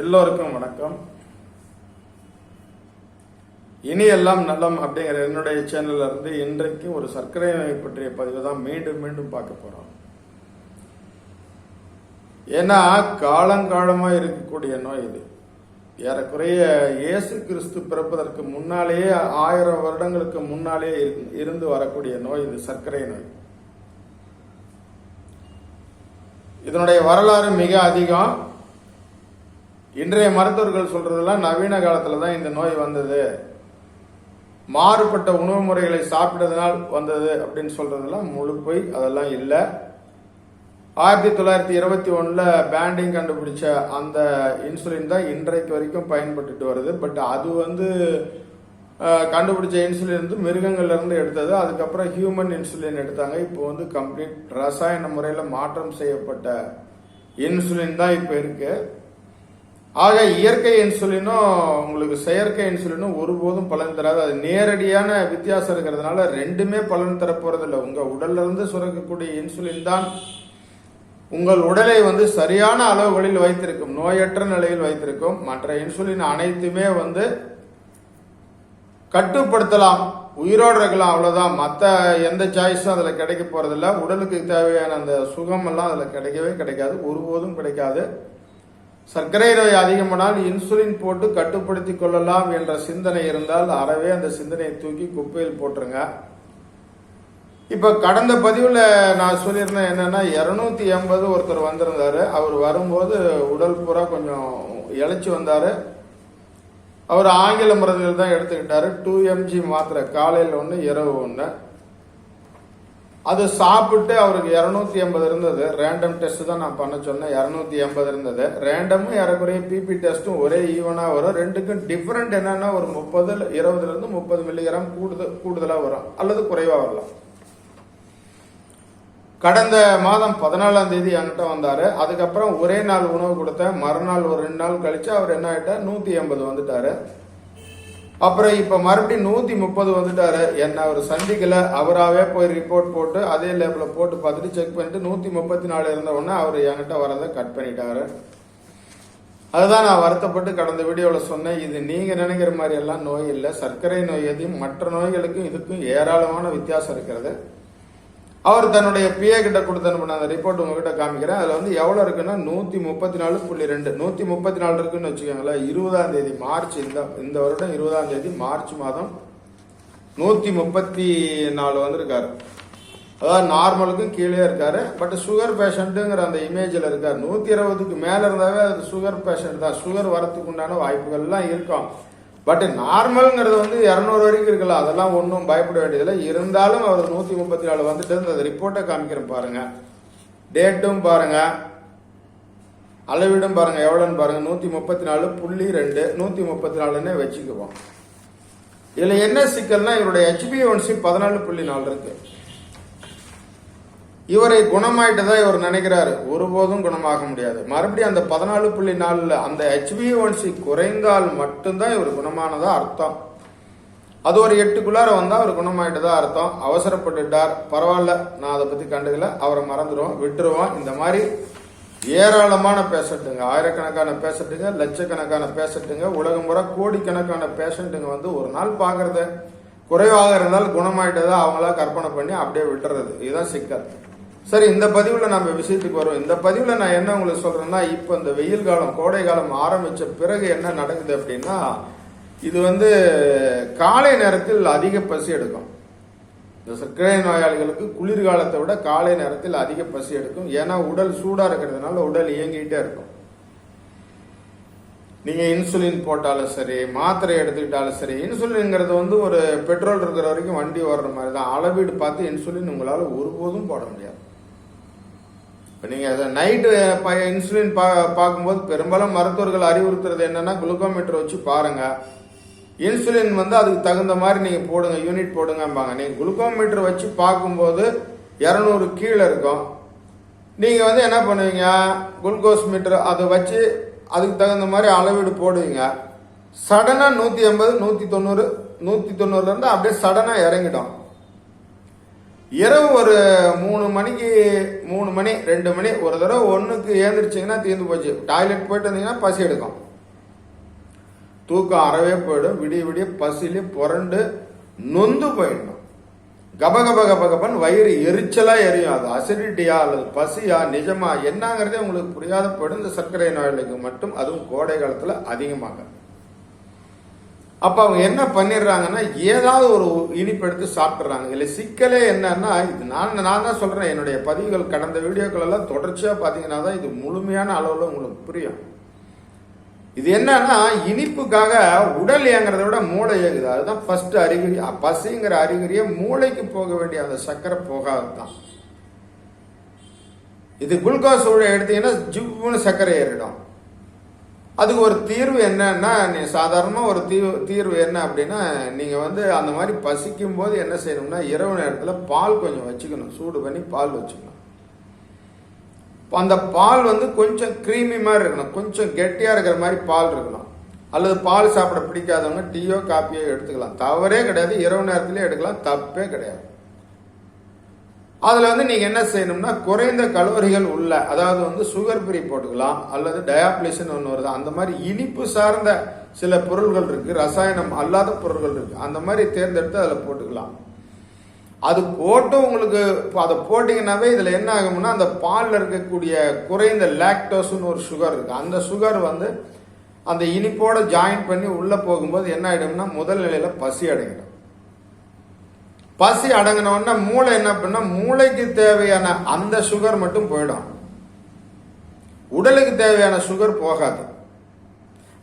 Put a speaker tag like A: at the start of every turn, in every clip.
A: எல்லோருக்கும் வணக்கம் இனி எல்லாம் நலம் அப்படிங்கிற என்னுடைய சேனல்ல இருந்து இன்றைக்கு ஒரு சர்க்கரை நோய் பற்றிய பதிவு தான் மீண்டும் மீண்டும் பார்க்க போறோம் ஏன்னா காலங்காலமாக இருக்கக்கூடிய நோய் இது ஏறக்குறைய இயேசு கிறிஸ்து பிறப்பதற்கு முன்னாலேயே ஆயிரம் வருடங்களுக்கு முன்னாலேயே இருந்து வரக்கூடிய நோய் இது சர்க்கரை நோய் இதனுடைய வரலாறு மிக அதிகம் இன்றைய மருத்துவர்கள் சொல்றதெல்லாம் நவீன காலத்தில் தான் இந்த நோய் வந்தது மாறுபட்ட உணவு முறைகளை சாப்பிட்டதுனால் வந்தது அப்படின்னு சொல்றதெல்லாம் முழு போய் அதெல்லாம் இல்லை ஆயிரத்தி தொள்ளாயிரத்தி இருபத்தி ஒன்றில் பேண்டிங் கண்டுபிடிச்ச அந்த இன்சுலின் தான் இன்றைக்கு வரைக்கும் பயன்பட்டுட்டு வருது பட் அது வந்து கண்டுபிடிச்ச இன்சுலின் வந்து மிருகங்கள்லேருந்து எடுத்தது அதுக்கப்புறம் ஹியூமன் இன்சுலின் எடுத்தாங்க இப்போ வந்து கம்ப்ளீட் ரசாயன முறையில் மாற்றம் செய்யப்பட்ட இன்சுலின் தான் இப்போ இருக்குது ஆக இயற்கை இன்சுலினும் உங்களுக்கு செயற்கை இன்சுலினும் ஒருபோதும் பலன் தராது அது நேரடியான வித்தியாசம் இருக்கிறதுனால ரெண்டுமே பலன் தரப்போறதில்லை உங்கள் உடல்லிருந்து சுரக்கக்கூடிய இன்சுலின் தான் உங்கள் உடலை வந்து சரியான அளவுகளில் வைத்திருக்கும் நோயற்ற நிலையில் வைத்திருக்கும் மற்ற இன்சுலின் அனைத்துமே வந்து கட்டுப்படுத்தலாம் உயிரோடு இருக்கலாம் அவ்வளோதான் மற்ற எந்த சாய்ஸும் அதில் கிடைக்க போகிறதில்ல உடலுக்கு தேவையான அந்த சுகமெல்லாம் அதில் கிடைக்கவே கிடைக்காது ஒருபோதும் கிடைக்காது சர்க்கரை நோய் அதிகமானால் இன்சுலின் போட்டு கட்டுப்படுத்தி கொள்ளலாம் என்ற சிந்தனை இருந்தால் அறவே அந்த சிந்தனையை தூக்கி குப்பையில் போட்டுருங்க இப்போ கடந்த பதிவில் நான் சொல்லியிருந்தேன் என்னென்னா இரநூத்தி எண்பது ஒருத்தர் வந்திருந்தார் அவர் வரும்போது உடல் பூரா கொஞ்சம் இழைச்சி வந்தார் அவர் ஆங்கில மருந்துகள் தான் எடுத்துக்கிட்டாரு டூ எம்ஜி மாத்திரை காலையில் ஒன்று இரவு ஒன்று அதை சாப்பிட்டு அவருக்கு இரநூத்தி எண்பது இருந்தது ரேண்டம் டெஸ்ட் தான் நான் பண்ண சொன்னேன் இரநூத்தி எண்பது இருந்தது ரேண்டமும் இறக்குறையும் பிபி டெஸ்ட்டும் ஒரே ஈவனா வரும் ரெண்டுக்கும் டிஃப்ரெண்ட் என்னன்னா ஒரு முப்பது இருபதுலேருந்து முப்பது மில்லிகிராம் கூடுதல் கூடுதலாக வரும் அல்லது குறைவாக வரலாம் கடந்த மாதம் பதினாலாம் தேதி என்கிட்ட வந்தார் அதுக்கப்புறம் ஒரே நாள் உணவு கொடுத்தேன் மறுநாள் ஒரு ரெண்டு நாள் கழித்து அவர் என்ன ஆகிட்டார் நூற்றி எண்பது வந்துட்டார் அப்புறம் இப்போ மறுபடியும் நூற்றி முப்பது வந்துட்டாரு என்ன அவர் சந்திக்கல அவராகவே போய் ரிப்போர்ட் போட்டு அதே லேபில் போட்டு பார்த்துட்டு செக் பண்ணிட்டு நூற்றி முப்பத்தி நாலு இருந்த உடனே அவர் என்கிட்ட வரத கட் பண்ணிட்டாரு அதுதான் நான் வருத்தப்பட்டு கடந்த வீடியோவில் சொன்னேன் இது நீங்கள் நினைக்கிற மாதிரி எல்லாம் நோய் இல்லை சர்க்கரை நோய் எதையும் மற்ற நோய்களுக்கும் இதுக்கும் ஏராளமான வித்தியாசம் இருக்கிறது அவர் தன்னுடைய பிஏ கிட்ட கொடுத்து அனுப்பின அந்த ரிப்போர்ட் உங்ககிட்ட காமிக்கிறேன் அதில் வந்து எவ்வளோ இருக்குன்னா நூற்றி முப்பத்தி நாலு புள்ளி ரெண்டு நூற்றி முப்பத்தி நாலு இருக்குன்னு வச்சுக்கோங்களேன் இருபதாம் தேதி மார்ச் இந்த இந்த வருடம் இருபதாம் தேதி மார்ச் மாதம் நூற்றி முப்பத்தி நாலு வந்திருக்காரு அதாவது நார்மலுக்கும் கீழே இருக்காரு பட் சுகர் பேஷண்ட்டுங்கிற அந்த இமேஜில் இருக்கார் நூற்றி இருபதுக்கு மேலே இருந்தாவே அது சுகர் பேஷண்ட் தான் சுகர் வரத்துக்கு உண்டான வாய்ப்புகள்லாம் இருக்கும் பட் நார்மல்ங்கிறது வந்து இரநூறு வரைக்கும் இருக்கலாம் அதெல்லாம் ஒன்றும் பயப்பட வேண்டியதில்லை இருந்தாலும் அவர் நூற்றி முப்பத்தி நாலு வந்துட்டு அந்த ரிப்போர்ட்டை காமிக்கிறேன் பாருங்க டேட்டும் பாருங்க அளவிடும் பாருங்க எவ்வளோன்னு பாருங்க நூற்றி முப்பத்தி நாலு புள்ளி ரெண்டு நூற்றி முப்பத்தி நாலுன்னு வச்சுக்குவோம் இதில் என்ன சிக்கல்னா இவருடைய ஹெச்பி ஒன்சி பதினாலு புள்ளி நாலு இருக்குது இவரை குணமாயிட்டதா இவர் நினைக்கிறாரு ஒருபோதும் குணமாக முடியாது மறுபடியும் அந்த பதினாலு புள்ளி நாலுல அந்த ஒன்சி குறைந்தால் மட்டும்தான் இவர் குணமானதா அர்த்தம் அது ஒரு எட்டுக்குள்ளார வந்தா அவர் குணமாயிட்டதா அர்த்தம் அவசரப்பட்டுட்டார் பரவாயில்ல நான் அதை பத்தி கண்டுக்கல அவரை மறந்துடுவோம் விட்டுருவோம் இந்த மாதிரி ஏராளமான பேஷண்ட்டுங்க ஆயிரக்கணக்கான பேஷண்ட்டுங்க லட்சக்கணக்கான பேஷண்ட்டுங்க உலகம் முறை கோடிக்கணக்கான பேஷண்ட்டுங்க வந்து ஒரு நாள் பார்க்கறத குறைவாக இருந்தால் குணமாயிட்டதா அவங்களா கற்பனை பண்ணி அப்படியே விட்டுறது இதுதான் சிக்கல் சரி இந்த பதிவில் நம்ம விஷயத்துக்கு வரோம் இந்த பதிவில் நான் என்ன உங்களுக்கு சொல்கிறேன்னா இப்போ இந்த வெயில் காலம் கோடை காலம் ஆரம்பித்த பிறகு என்ன நடக்குது அப்படின்னா இது வந்து காலை நேரத்தில் அதிக பசி எடுக்கும் இந்த சர்க்கரை நோயாளிகளுக்கு குளிர்காலத்தை விட காலை நேரத்தில் அதிக பசி எடுக்கும் ஏன்னா உடல் சூடாக இருக்கிறதுனால உடல் இயங்கிகிட்டே இருக்கும் நீங்கள் இன்சுலின் போட்டாலும் சரி மாத்திரை எடுத்துக்கிட்டாலும் சரி இன்சுலின்ங்கிறது வந்து ஒரு பெட்ரோல் இருக்கிற வரைக்கும் வண்டி ஓடுற மாதிரி தான் அளவீடு பார்த்து இன்சுலின் உங்களால் ஒருபோதும் போட முடியாது இப்போ நீங்கள் அதை நைட்டு ப இன்சுலின் பா பார்க்கும்போது பெரும்பாலும் மருத்துவர்கள் அறிவுறுத்துறது என்னென்னா குளுக்கோமீட்டர் வச்சு பாருங்கள் இன்சுலின் வந்து அதுக்கு தகுந்த மாதிரி நீங்கள் போடுங்க யூனிட் போடுங்கம்பாங்க நீங்கள் குளுக்கோமீட்டர் வச்சு பார்க்கும்போது இரநூறு கீழே இருக்கும் நீங்கள் வந்து என்ன பண்ணுவீங்க குளுக்கோஸ் மீட்டர் அதை வச்சு அதுக்கு தகுந்த மாதிரி அளவீடு போடுவீங்க சடனாக நூற்றி எண்பது நூற்றி தொண்ணூறு நூற்றி தொண்ணூறுலேருந்து அப்படியே சடனாக இறங்கிடும் இரவு ஒரு மூணு மணிக்கு மூணு மணி ரெண்டு மணி ஒரு தடவை ஒன்றுக்கு ஏந்திரிச்சிங்கன்னா தீர்ந்து போச்சு டாய்லெட் போயிட்டு வந்தீங்கன்னா பசி எடுக்கும் தூக்கம் அறவே போயிடும் விடிய விடிய பசியிலே புரண்டு நொந்து போயிடணும் கப கப கப கபன் வயிறு எரிச்சலா எரியும் அது அசிடிட்டியா அல்லது பசியா நிஜமா என்னங்கிறதே உங்களுக்கு புரியாத போயிடும் இந்த சர்க்கரை நோயாளிக்கு மட்டும் அதுவும் கோடை காலத்தில் அதிகமாகும் அப்போ அவங்க என்ன பண்ணிடுறாங்கன்னா ஏதாவது ஒரு இனிப்பு எடுத்து சாப்பிட்றாங்க இல்லை சிக்கலே என்னன்னா இது நான் நான் தான் சொல்கிறேன் என்னுடைய பதிவுகள் கடந்த வீடியோக்கள் எல்லாம் தொடர்ச்சியாக பார்த்தீங்கன்னா தான் இது முழுமையான அளவில் உங்களுக்கு புரியும் இது என்னன்னா இனிப்புக்காக உடல் இயங்குறத விட மூளை இயங்குது அதுதான் ஃபர்ஸ்ட் அறிகுறி பசிங்கிற அறிகுறியே மூளைக்கு போக வேண்டிய அந்த சக்கரை போகாது தான் இது குளுக்கோஸ் எடுத்தீங்கன்னா ஜிவ்னு சர்க்கரை ஏறிடும் அதுக்கு ஒரு தீர்வு என்னன்னா சாதாரணமாக ஒரு தீர்வு தீர்வு என்ன அப்படின்னா நீங்கள் வந்து அந்த மாதிரி பசிக்கும் போது என்ன செய்யணும்னா இரவு நேரத்தில் பால் கொஞ்சம் வச்சுக்கணும் சூடு பண்ணி பால் வச்சுக்கணும் அந்த பால் வந்து கொஞ்சம் க்ரீமி மாதிரி இருக்கணும் கொஞ்சம் கெட்டியாக இருக்கிற மாதிரி பால் இருக்கணும் அல்லது பால் சாப்பிட பிடிக்காதவங்க டீயோ காப்பியோ எடுத்துக்கலாம் தவறே கிடையாது இரவு நேரத்துலேயே எடுக்கலாம் தப்பே கிடையாது அதில் வந்து நீங்கள் என்ன செய்யணும்னா குறைந்த கலோரிகள் உள்ள அதாவது வந்து சுகர் ஃப்ரீ போட்டுக்கலாம் அல்லது டயாப்ளிஷன் ஒன்று வருது அந்த மாதிரி இனிப்பு சார்ந்த சில பொருள்கள் இருக்குது ரசாயனம் அல்லாத பொருள்கள் இருக்குது அந்த மாதிரி தேர்ந்தெடுத்து அதில் போட்டுக்கலாம் அது போட்டு உங்களுக்கு அதை போட்டிங்கனாவே இதில் என்ன ஆகும்னா அந்த பாலில் இருக்கக்கூடிய குறைந்த லாக்டோஸ்னு ஒரு சுகர் இருக்குது அந்த சுகர் வந்து அந்த இனிப்போடு ஜாயின் பண்ணி உள்ளே போகும்போது என்ன ஆகிடும்னா முதல் நிலையில் பசி அடைங்கிடும் பசி அடங்கினோடனே மூளை என்ன பண்ணா மூளைக்கு தேவையான அந்த சுகர் மட்டும் போயிடும் உடலுக்கு தேவையான சுகர் போகாது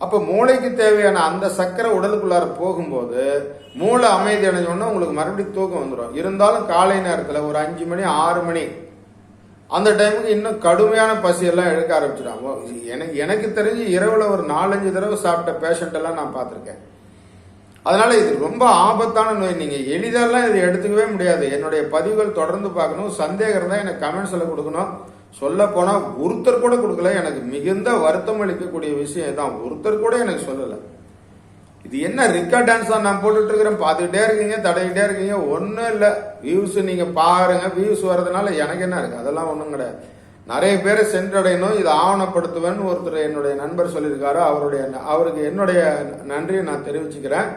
A: அப்போ மூளைக்கு தேவையான அந்த சர்க்கரை உடலுக்குள்ளார போகும்போது மூளை அமைதி அடைஞ்சோன்னா உங்களுக்கு மறுபடியும் தூக்கம் வந்துடும் இருந்தாலும் காலை நேரத்தில் ஒரு அஞ்சு மணி ஆறு மணி அந்த டைமுக்கு இன்னும் கடுமையான பசியெல்லாம் எழுக்க ஆரம்பிச்சிடும் எனக்கு எனக்கு தெரிஞ்சு இரவில் ஒரு நாலஞ்சு தடவை சாப்பிட்ட பேஷண்ட் எல்லாம் நான் பார்த்துருக்கேன் அதனால் இது ரொம்ப ஆபத்தான நோய் நீங்கள் எளிதெல்லாம் இதை எடுத்துக்கவே முடியாது என்னுடைய பதிவுகள் தொடர்ந்து பார்க்கணும் சந்தேகம் இருந்தால் எனக்கு கமெண்ட்ஸில் கொடுக்கணும் சொல்ல போனால் ஒருத்தர் கூட கொடுக்கல எனக்கு மிகுந்த வருத்தம் அளிக்கக்கூடிய விஷயம் இதுதான் ஒருத்தர் கூட எனக்கு சொல்லலை இது என்ன ரிக்கா டான்ஸாக நான் போட்டுட்டு இருக்கிறேன் பார்த்துக்கிட்டே இருக்கீங்க தடையிட்டே இருக்கீங்க ஒன்றும் இல்லை வியூஸ் நீங்கள் பாருங்க வியூஸ் வர்றதுனால எனக்கு என்ன இருக்குது அதெல்லாம் ஒன்றும் கிடையாது நிறைய பேரை சென்றடையணும் இதை ஆவணப்படுத்துவேன் ஒருத்தர் என்னுடைய நண்பர் சொல்லியிருக்காரு அவருடைய அவருக்கு என்னுடைய நன்றியை நான் தெரிவிச்சுக்கிறேன்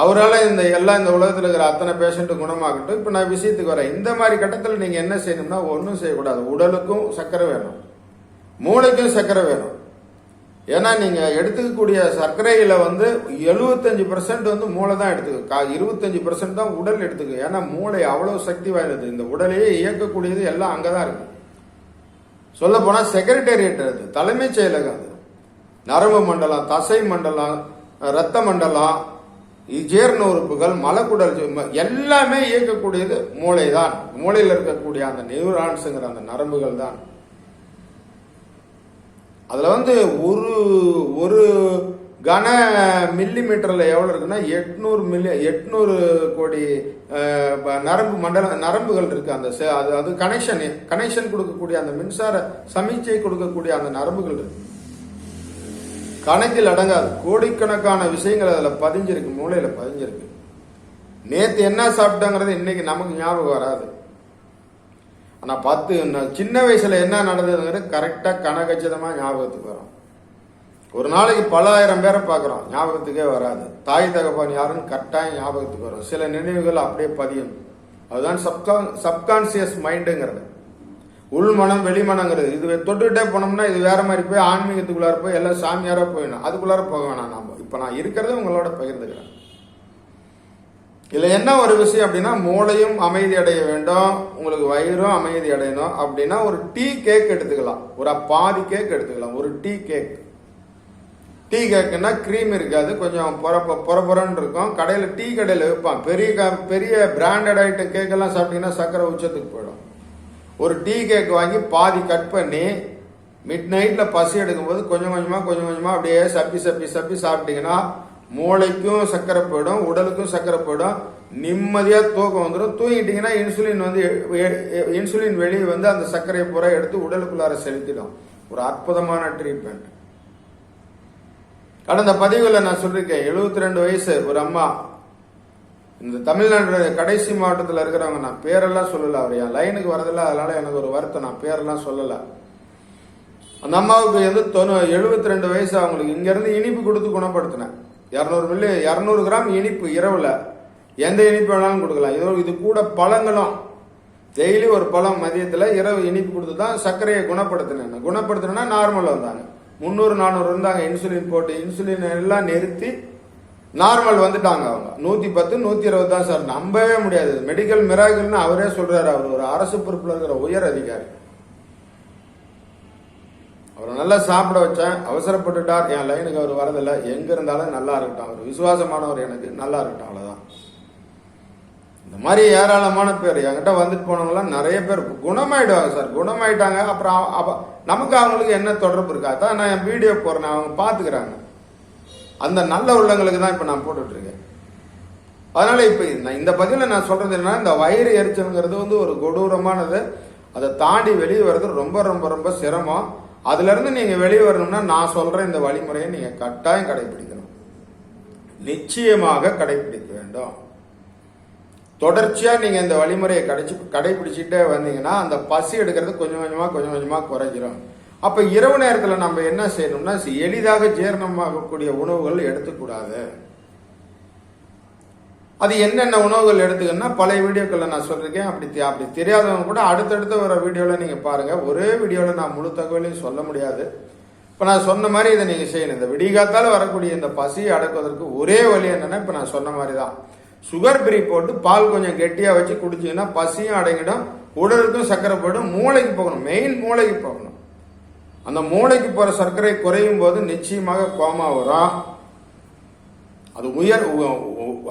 A: அவரால் இந்த எல்லாம் இந்த உலகத்தில் இருக்கிற அத்தனை பேஷண்ட்டும் குணமாகட்டும் இப்போ நான் விஷயத்துக்கு வரேன் இந்த மாதிரி கட்டத்தில் நீங்கள் என்ன செய்யணும்னா ஒன்றும் செய்யக்கூடாது உடலுக்கும் சர்க்கரை வேணும் மூளைக்கும் சர்க்கரை வேணும் ஏன்னா நீங்கள் எடுத்துக்கக்கூடிய சர்க்கரையில் வந்து எழுபத்தஞ்சு பர்சன்ட் வந்து மூளை தான் எடுத்துக்கும் இருபத்தஞ்சு பர்சன்ட் தான் உடல் எடுத்துக்கும் ஏன்னா மூளை அவ்வளோ சக்தி வாய்ந்தது இந்த உடலையே இயக்கக்கூடியது எல்லாம் அங்கே தான் இருக்குது சொல்ல போனால் செக்ரட்டேரியட் அது தலைமைச் செயலகம் அது நரம்பு மண்டலம் தசை மண்டலம் ரத்த மண்டலம் ஜீரண உறுப்புகள் மலக்குடல் எல்லாமே இயக்கக்கூடியது மூளை தான் மூளையில் இருக்கக்கூடிய அந்த நியூரான்ஸுங்கிற அந்த நரம்புகள் தான் அதில் வந்து ஒரு ஒரு கன மில்லி மீட்டரில் எவ்வளோ இருக்குன்னா எட்நூறு மில்லி எட்நூறு கோடி நரம்பு மண்டல நரம்புகள் இருக்குது அந்த அது அது கனெக்ஷன் கனெக்ஷன் கொடுக்கக்கூடிய அந்த மின்சார சமீச்சை கொடுக்கக்கூடிய அந்த நரம்புகள் இருக்குது கணக்கில் அடங்காது கோடிக்கணக்கான விஷயங்கள் அதில் பதிஞ்சிருக்கு மூளையில் பதிஞ்சிருக்கு நேற்று என்ன சாப்பிட்டாங்கிறது இன்னைக்கு நமக்கு ஞாபகம் வராது ஆனால் பத்து சின்ன வயசில் என்ன நடந்ததுங்கிறது கரெக்டாக கணக்கச்சிதமாக ஞாபகத்துக்கு வரும் ஒரு நாளைக்கு பல ஆயிரம் பேரை பார்க்குறோம் ஞாபகத்துக்கே வராது தாய் தகப்பான் யாருன்னு கரெக்டாக ஞாபகத்துக்கு வரும் சில நினைவுகள் அப்படியே பதியும் அதுதான் சப்கான் சப்கான்சியஸ் மைண்டுங்கிறது உள்மனம் வெளிமனங்கிறது இது தொட்டுக்கிட்டே போனோம்னா இது வேற மாதிரி போய் ஆன்மீகத்துக்குள்ளார போய் எல்லாம் சாமியாராக போயிடணும் அதுக்குள்ளார போக வேணாம் நாம் இப்போ நான் இருக்கிறத உங்களோட பகிர்ந்துக்கிறேன் இதில் என்ன ஒரு விஷயம் அப்படின்னா மூளையும் அமைதி அடைய வேண்டும் உங்களுக்கு வயிறும் அமைதி அடையணும் அப்படின்னா ஒரு டீ கேக் எடுத்துக்கலாம் ஒரு பாதி கேக் எடுத்துக்கலாம் ஒரு டீ கேக் டீ கேக்குன்னா க்ரீம் இருக்காது கொஞ்சம் பொறப்ப பொறப்புறன்னு இருக்கும் கடையில் டீ கடையில் விற்பான் பெரிய பெரிய பிராண்டட் ஐட்டம் கேக்கெல்லாம் சாப்பிட்டீங்கன்னா சக்கரை உச்சத்துக்கு போயிடும் ஒரு டீ கேக் வாங்கி பாதி கட் பண்ணி மிட் நைட்டில் பசி எடுக்கும்போது கொஞ்சம் கொஞ்சமாக கொஞ்சம் கொஞ்சமாக அப்படியே சப்பி சப்பி சப்பி சாப்பிட்டீங்கன்னா மூளைக்கும் சக்கரை போயிடும் உடலுக்கும் சக்கரை போயிடும் நிம்மதியாக தூக்கம் வந்துடும் தூங்கிட்டிங்கன்னா இன்சுலின் வந்து இன்சுலின் வெளியே வந்து அந்த சர்க்கரையை பூரா எடுத்து உடலுக்குள்ளார செலுத்திடும் ஒரு அற்புதமான ட்ரீட்மெண்ட் கடந்த பதிவில் நான் சொல்லியிருக்கேன் எழுபத்தி ரெண்டு வயசு ஒரு அம்மா இந்த தமிழ்நாடு கடைசி மாவட்டத்தில் இருக்கிறவங்க நான் பேரெல்லாம் சொல்லலை அவர் என் லைனுக்கு வரதில்லை அதனால எனக்கு ஒரு வருத்தம் நான் பேரெல்லாம் சொல்லலை அந்த அம்மாவுக்கு வந்து தொண்ணு எழுபத்தி ரெண்டு வயசு அவங்களுக்கு இங்கேருந்து இனிப்பு கொடுத்து குணப்படுத்தினேன் இரநூறு மில்லி இரநூறு கிராம் இனிப்பு இரவில் எந்த இனிப்பு வேணாலும் கொடுக்கலாம் இது இது கூட பழங்களும் டெய்லி ஒரு பழம் மதியத்தில் இரவு இனிப்பு கொடுத்து தான் சர்க்கரையை குணப்படுத்தினேன் குணப்படுத்தினா நார்மலாக வந்தாங்க முந்நூறு நானூறு இருந்தாங்க இன்சுலின் போட்டு இன்சுலின் எல்லாம் நிறுத்தி நார்மல் வந்துட்டாங்க அவங்க நூற்றி பத்து நூற்றி இருபது தான் சார் நம்பவே முடியாது மெடிக்கல் மிராகல்னு அவரே சொல்கிறாரு அவர் ஒரு அரசு பொறுப்பில் இருக்கிற உயர் அதிகாரி அவரை நல்லா சாப்பிட வச்சேன் அவசரப்பட்டுட்டார் என் லைனுக்கு அவர் வரதில்லை எங்கே இருந்தாலும் நல்லா இருக்கட்டும் அவர் விசுவாசமானவர் எனக்கு நல்லா இருக்கட்டும் அவ்வளோதான் இந்த மாதிரி ஏராளமான பேர் என்கிட்ட வந்துட்டு போனவங்களாம் நிறைய பேர் குணமாயிடுவாங்க சார் குணமாயிட்டாங்க அப்புறம் நமக்கு அவங்களுக்கு என்ன தொடர்பு இருக்கா அதான் நான் என் வீடியோ போறேன் அவங்க பாத்துக்கிறாங்க அந்த நல்ல உள்ளங்களுக்கு தான் இப்போ நான் போட்டுட்ருக்கேன் அதனால் இப்போ இந்த பதில நான் சொல்கிறது என்னன்னா இந்த வயிறு எரிச்சலுங்கிறது வந்து ஒரு கொடூரமானது அதை தாண்டி வெளியே வர்றது ரொம்ப ரொம்ப ரொம்ப சிரமம் அதுலேருந்து நீங்கள் வெளியே வரணும்னா நான் சொல்கிற இந்த வழிமுறையை நீங்கள் கட்டாயம் கடைபிடிக்கணும் நிச்சயமாக கடைபிடிக்க வேண்டும் தொடர்ச்சியாக நீங்கள் இந்த வழிமுறையை கடைச்சி கடைபிடிச்சிட்டே வந்தீங்கன்னா அந்த பசி எடுக்கிறது கொஞ்சம் கொஞ்சமாக கொஞ்சம் கொஞ்சமாக குறைஞ்சிரும் அப்போ இரவு நேரத்தில் நம்ம என்ன செய்யணும்னா எளிதாக ஜீரணமாகக்கூடிய உணவுகள் எடுத்துக்கூடாது அது என்னென்ன உணவுகள் எடுத்துக்கணும்னா பழைய வீடியோக்களில் நான் சொல்லியிருக்கேன் அப்படி அப்படி தெரியாதவங்க கூட அடுத்தடுத்த வர வீடியோவில் நீங்கள் பாருங்கள் ஒரே வீடியோவில் நான் முழு தகவலையும் சொல்ல முடியாது இப்போ நான் சொன்ன மாதிரி இதை நீங்கள் செய்யணும் இந்த விடிகாத்தால் வரக்கூடிய இந்த பசியை அடக்குவதற்கு ஒரே வழி என்னென்னா இப்போ நான் சொன்ன மாதிரி தான் சுகர் பிரி போட்டு பால் கொஞ்சம் கெட்டியாக வச்சு குடிச்சிங்கன்னா பசியும் அடங்கிடும் உடலுக்கும் சக்கரை போடும் மூளைக்கு போகணும் மெயின் மூளைக்கு போகணும் அந்த மூளைக்கு போகிற சர்க்கரை குறையும் போது நிச்சயமாக கோமா வரும் அது உயர்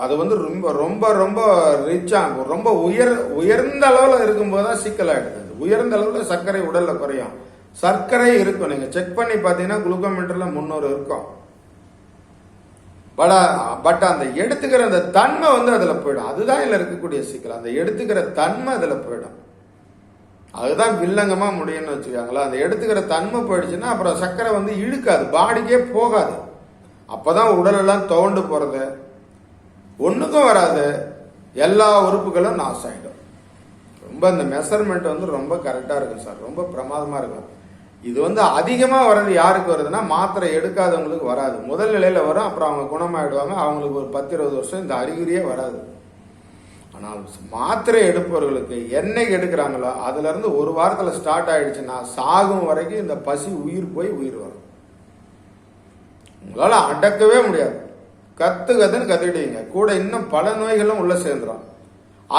A: அது வந்து ரொம்ப ரொம்ப ரொம்ப ஆகும் ரொம்ப உயர் உயர்ந்த அளவில் இருக்கும்போது தான் சிக்கலாகிடுது உயர்ந்த அளவில் சர்க்கரை உடலில் குறையும் சர்க்கரை இருக்கும் நீங்கள் செக் பண்ணி பார்த்தீங்கன்னா குளுக்கோமீட்டரில் முன்னூறு இருக்கும் பட பட் அந்த எடுத்துக்கிற அந்த தன்மை வந்து அதில் போயிடும் அதுதான் இதில் இருக்கக்கூடிய சிக்கல் அந்த எடுத்துக்கிற தன்மை அதில் போயிடும் அதுதான் வில்லங்கமாக முடியும்னு வச்சுக்காங்களா அந்த எடுத்துக்கிற தன்மை போயிடுச்சுன்னா அப்புறம் சர்க்கரை வந்து இழுக்காது பாடிக்கே போகாது அப்போ தான் உடலெல்லாம் துவண்டு போகிறது ஒன்றுக்கும் வராது எல்லா உறுப்புகளும் நாசம் ஆகிடும் ரொம்ப இந்த மெஷர்மெண்ட் வந்து ரொம்ப கரெக்டாக இருக்கும் சார் ரொம்ப பிரமாதமாக இருக்கும் இது வந்து அதிகமாக வர்றது யாருக்கு வருதுன்னா மாத்திரை எடுக்காதவங்களுக்கு வராது முதல் நிலையில் வரும் அப்புறம் அவங்க குணமாயிடுவாங்க அவங்களுக்கு ஒரு பத்து இருபது வருஷம் இந்த அறிகுறியே வராது ஆனால் மாத்திரை எடுப்பவர்களுக்கு என்னைக்கு எடுக்கிறாங்களோ அதுலேருந்து ஒரு வாரத்தில் ஸ்டார்ட் ஆயிடுச்சுன்னா சாகும் வரைக்கும் இந்த பசி உயிர் போய் உயிர் வரும் உங்களால் அடக்கவே முடியாது கத்து கத்துன்னு கத்துக்கிட்டீங்க கூட இன்னும் பல நோய்களும் உள்ளே சேர்ந்துடும்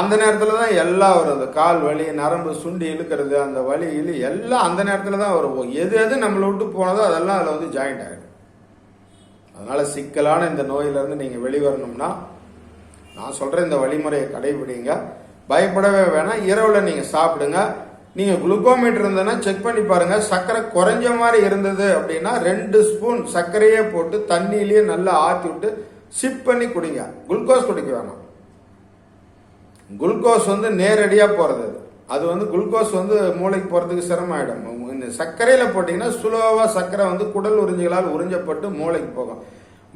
A: அந்த நேரத்தில் தான் எல்லாம் வரும் அந்த கால் வலி நரம்பு சுண்டி இழுக்கிறது அந்த வலி இழு எல்லாம் அந்த நேரத்தில் தான் வரும் எது எது நம்மளை விட்டு போனதோ அதெல்லாம் அதில் வந்து ஜாயிண்ட் ஆகிடும் அதனால் சிக்கலான இந்த நோயிலேருந்து நீங்கள் வெளிவரணும்னா நான் சொல்ற இந்த வழிமுறையை கடைபிடிங்க பயப்படவே வேணாம் இரவில் நீங்கள் சாப்பிடுங்க நீங்கள் குளுக்கோமீட்டர் இருந்ததுன்னா செக் பண்ணி பாருங்கள் சர்க்கரை குறைஞ்ச மாதிரி இருந்தது அப்படின்னா ரெண்டு ஸ்பூன் சர்க்கரையே போட்டு தண்ணியிலேயே நல்லா ஆற்றி விட்டு சிப் பண்ணி குடிங்க குளுக்கோஸ் குடிக்க வேணாம் குளுக்கோஸ் வந்து நேரடியாக போகிறது அது வந்து குளுக்கோஸ் வந்து மூளைக்கு போகிறதுக்கு சிரமமாயிடும் சர்க்கரையில் போட்டிங்கன்னா சுலோவாக சர்க்கரை வந்து குடல் உறிஞ்சிகளால் உறிஞ்சப்பட்டு மூளைக்கு போகும்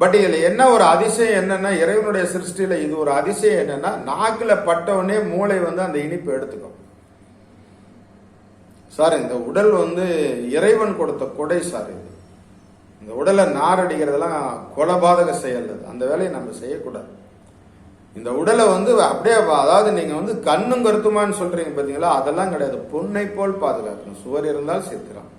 A: பட் இதில் என்ன ஒரு அதிசயம் என்னன்னா இறைவனுடைய சிருஷ்டியில் இது ஒரு அதிசயம் என்னன்னா நாக்கில் பட்டவனே மூளை வந்து அந்த இனிப்பு எடுத்துக்கும் சார் இந்த உடல் வந்து இறைவன் கொடுத்த கொடை சார் இது இந்த உடலை நாரடிக்கிறதெல்லாம் கொலபாதக செயல் அது அந்த வேலையை நம்ம செய்யக்கூடாது இந்த உடலை வந்து அப்படியே அதாவது நீங்கள் வந்து கண்ணும் கருத்துமான்னு சொல்கிறீங்க பார்த்தீங்களா அதெல்லாம் கிடையாது பொண்ணை போல் பாதுகாக்கணும் சுவர் இருந்தால் சித்திரம்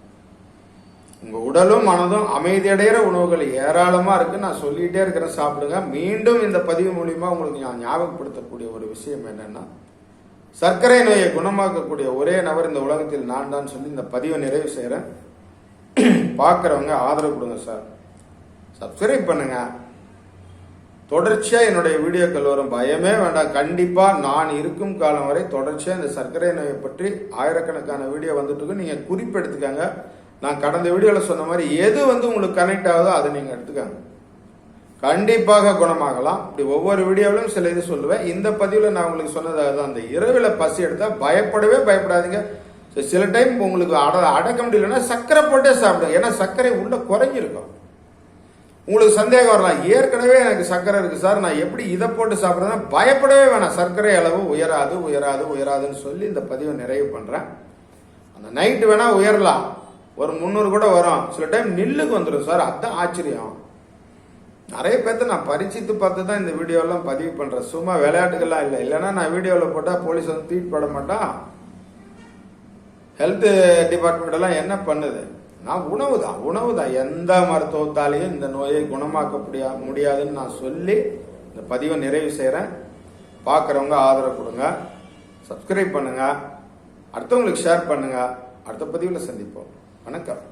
A: உங்கள் உடலும் மனதும் அமைதியடைகிற உணவுகள் ஏராளமாக இருக்குது நான் சொல்லிகிட்டே இருக்கிறேன் சாப்பிடுங்க மீண்டும் இந்த பதிவு மூலிமா உங்களுக்கு நான் ஞாபகப்படுத்தக்கூடிய ஒரு விஷயம் என்னென்னா சர்க்கரை நோயை குணமாக்கக்கூடிய ஒரே நபர் இந்த உலகத்தில் நான் தான் சொல்லி இந்த பதிவை நிறைவு செய்கிறேன் பார்க்குறவங்க ஆதரவு கொடுங்க சார் சப்ஸ்கிரைப் பண்ணுங்கள் தொடர்ச்சியாக என்னுடைய வீடியோக்கள் வரும் பயமே வேண்டாம் கண்டிப்பாக நான் இருக்கும் காலம் வரை தொடர்ச்சியாக இந்த சர்க்கரை நோயை பற்றி ஆயிரக்கணக்கான வீடியோ வந்துட்டு இருக்கு நீங்கள் குறிப்பெடுத்துக்கங்க நான் கடந்த வீடியோவில் சொன்ன மாதிரி எது வந்து உங்களுக்கு கனெக்ட் ஆகுதோ அதை நீங்கள் எடுத்துக்காங்க கண்டிப்பாக குணமாகலாம் இப்படி ஒவ்வொரு வீடியோவிலும் சில இது சொல்லுவேன் இந்த பதிவில் நான் உங்களுக்கு சொன்னதாக தான் அந்த இரவில் பசி எடுத்தால் பயப்படவே பயப்படாதீங்க சில டைம் உங்களுக்கு அட அடக்க முடியலன்னா சர்க்கரை போட்டே சாப்பிடுங்க ஏன்னா சர்க்கரை உள்ளே குறைஞ்சிருக்கும் உங்களுக்கு சந்தேகம் வரலாம் ஏற்கனவே எனக்கு சர்க்கரை இருக்குது சார் நான் எப்படி இதை போட்டு சாப்பிட்றேன்னா பயப்படவே வேணாம் சர்க்கரை அளவு உயராது உயராது உயராதுன்னு சொல்லி இந்த பதிவை நிறைவு பண்ணுறேன் அந்த நைட்டு வேணால் உயரலாம் ஒரு முந்நூறு கூட வரும் சில டைம் நில்லுக்கு வந்துடும் சார் அதுதான் ஆச்சரியம் நிறைய பேர்த்த நான் பரிச்சித்து பார்த்து தான் இந்த வீடியோலாம் பதிவு பண்ணுறேன் சும்மா விளையாட்டுக்கெல்லாம் இல்லை இல்லைன்னா நான் வீடியோவில் போட்டால் போலீஸ் வந்து ட்வீட் பண்ண மாட்டான் ஹெல்த் எல்லாம் என்ன பண்ணுது நான் உணவு தான் உணவு தான் எந்த மருத்துவத்தாலையும் இந்த நோயை குணமாக்க முடியா முடியாதுன்னு நான் சொல்லி இந்த பதிவை நிறைவு செய்கிறேன் பார்க்குறவங்க ஆதரவு கொடுங்க சப்ஸ்கிரைப் பண்ணுங்கள் அடுத்தவங்களுக்கு ஷேர் பண்ணுங்கள் அடுத்த பதிவில் சந்திப்போம் வணக்கம்